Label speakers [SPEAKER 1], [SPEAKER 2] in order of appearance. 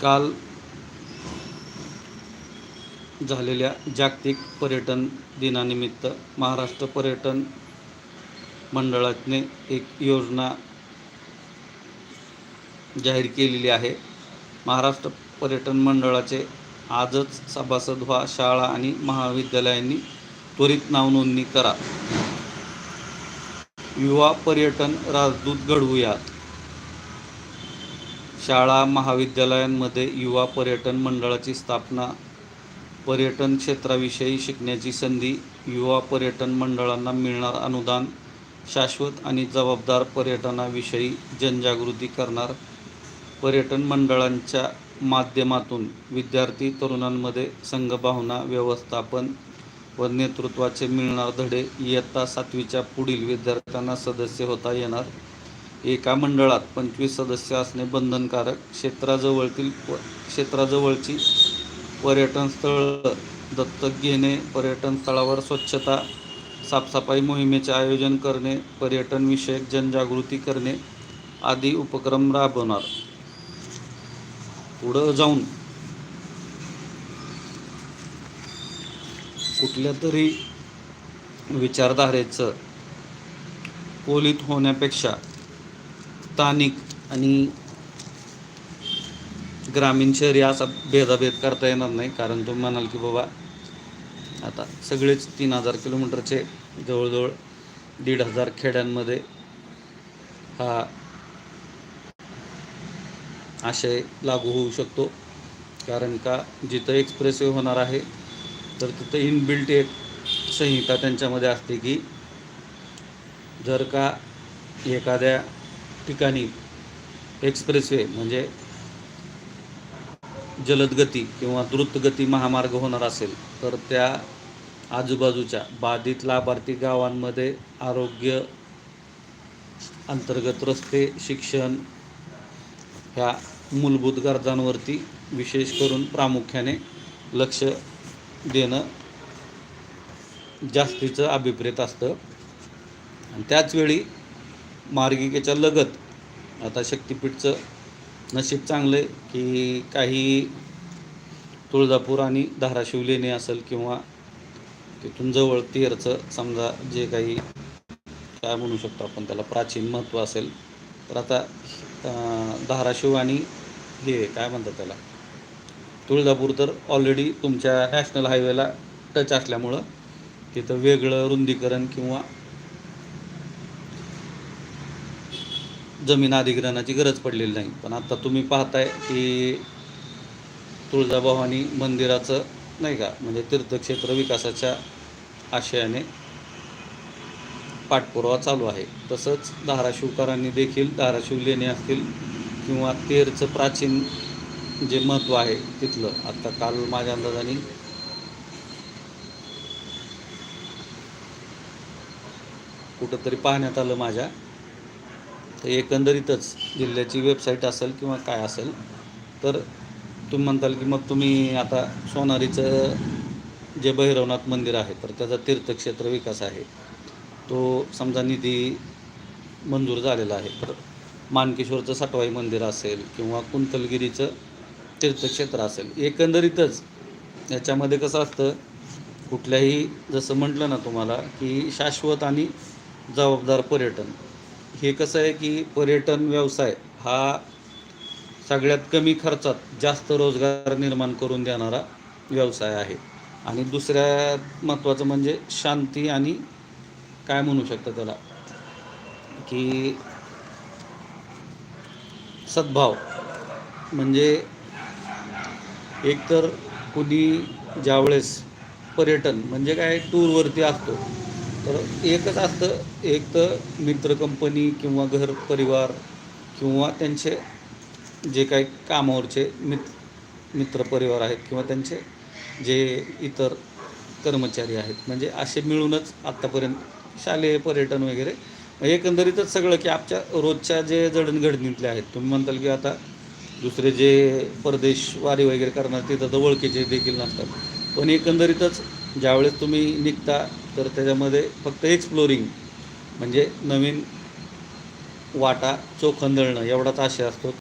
[SPEAKER 1] काल झालेल्या जागतिक पर्यटन दिनानिमित्त महाराष्ट्र पर्यटन मंडळाने एक योजना जाहीर केलेली आहे. महाराष्ट्र पर्यटन मंडळाचे आजच सभासद व्हा शाळा आणि महाविद्यालयांनी त्वरित नावनोंदणी करा. युवा पर्यटन राजदूत घडवूयात. शाळा महाविद्यालयांमध्ये युवा पर्यटन मंडळाची स्थापना पर्यटन क्षेत्राविषयी शिकण्याची संधी युवा पर्यटन मंडळांना मिळणार अनुदान शाश्वत आणि जबाबदार पर्यटनाविषयी जनजागृती करणार पर्यटन मंडळांच्या माध्यमातून विद्यार्थी तरुणांमध्ये संघभावना व्यवस्थापन व नेतृत्वाचे मिळणार धडे इयत्ता सातवीच्या पुढील विद्यार्थ्यांना सदस्य होता येणार. एका मंडळात पंचवीस सदस्य असणे बंधनकारक. क्षेत्राजवळतील क्षेत्राजवळची पर्यटन स्थळ दत्तक घेणे पर्यटन स्थळावर स्वच्छता साफसफाई मोहिमेचे आयोजन करणे पर्यटनविषयक जनजागृती करणे आदी उपक्रम राबवणार. पुढं जाऊन कुठल्या तरी विचारधारेचं पोलित होण्यापेक्षा स्थानिक आणि ग्रामीण शहरी असा भेदाभेद करता येणार नाही कारण तुम्ही म्हणाल की बाबा आता सगळेच तीन हजार किलोमीटरचे जवळजवळ दीड हजार खेड्यांमध्ये हा आशय लागू होऊ शकतो. कारण का जिथं एक्सप्रेसवे होणार आहे तर तिथं इनबिल्ट एक संहिता त्यांच्यामध्ये असते की जर का एखाद्या ठिकाणी एक्सप्रेसवे म्हणजे जलदगती किंवा द्रुतगती महामार्ग होणार असेल तर त्या आजूबाजूच्या बाधित लाभार्थी गावांमध्ये आरोग्य अंतर्गत रस्ते शिक्षण ह्या मूलभूत गरजांवरती विशेष करून प्रामुख्याने लक्ष देणं जास्तीचं अभिप्रेत असतं. आणि त्याचवेळी मार्गिकेच्या लगत आता शक्तिपीठचं नशीब चांगलं आहे की काही तुळजापूर आणि धाराशिव लेणे असेल किंवा तिथून जवळ तेरचं समजा जे काही काय म्हणू शकतो आपण त्याला प्राचीन महत्त्व असेल तर आता धाराशिव आणि हे काय म्हणतात त्याला? तुळजापूर तर ऑलरेडी तुमच्या नॅशनल हायवेला टच असल्यामुळं तिथं वेगळं रुंदीकरण किंवा जमीन अधिग्रहणाची गरज पडलेली नाही. पण आता तुम्ही पाहताय की तुळजाभवानी मंदिराचं नाही का म्हणजे तीर्थक्षेत्र विकासाच्या आशयाने पाठपुरावा चालू आहे. तसंच धाराशिवकरांनी देखील धाराशिव लेणे असतील किंवा तेरचं प्राचीन जे महत्त्व आहे तिथलं. आत्ता काल माझ्या अंदाजाने कुठंतरी पाहण्यात आलं माझ्या. तर एकंदरीतच जिल्ह्याची वेबसाईट असेल किंवा काय असेल तर तुम्ही म्हणताल की मग तुम्ही आता सोनारीचं जे भैरवनाथ मंदिर आहे तर त्याचा तीर्थक्षेत्र विकास आहे. तो समजा निधी मंजूर झालेला आहे तर मानकेश्वरचं सटवाई मंदिर असेल किंवा कुंतलगिरीचं तीर्थक्षेत्र असेल. एकंदरीतच याच्यामध्ये कसं असतं कुठल्याही जसं म्हटलं ना तुम्हाला की शाश्वत आणि जबाबदार पर्यटन. हे कसं आहे की पर्यटन व्यवसाय हा सगळ्यात कमी खर्चात जास्त रोजगार निर्माण करून देणारा व्यवसाय आहे. आणि दुसऱ्यात महत्त्वाचं म्हणजे शांती आणि काय म्हणू शकतं त्याला? की सद्भाव. म्हणजे एकतर कुणी ज्यावेळेस पर्यटन म्हणजे काय? टूरवरती असतो. तर एकच असतं एक तर मित्र कंपनी किंवा घर परिवार किंवा त्यांचे जे काही कामावरचे मित्र मित्रपरिवार आहेत किंवा त्यांचे जे इतर कर्मचारी आहेत. म्हणजे असे मिळूनच आत्तापर्यंत शालेय पर्यटन वगैरे एकंदरीतच सगळं की आमच्या रोजच्या जे जडणघडणीतले आहेत. तुम्ही म्हणताल की आता दुसरे जे परदेश वारी वगैरे करणार तिथं तर ओळखीचे देखील नसतात. पण एकंदरीतच ज्यावेळेस तुम्ही निघता तर त्याच्यामध्ये फक्त एक्सप्लोरिंग म्हणजे नवीन वाटा चोखंदळणं एवढाच आशय असतो.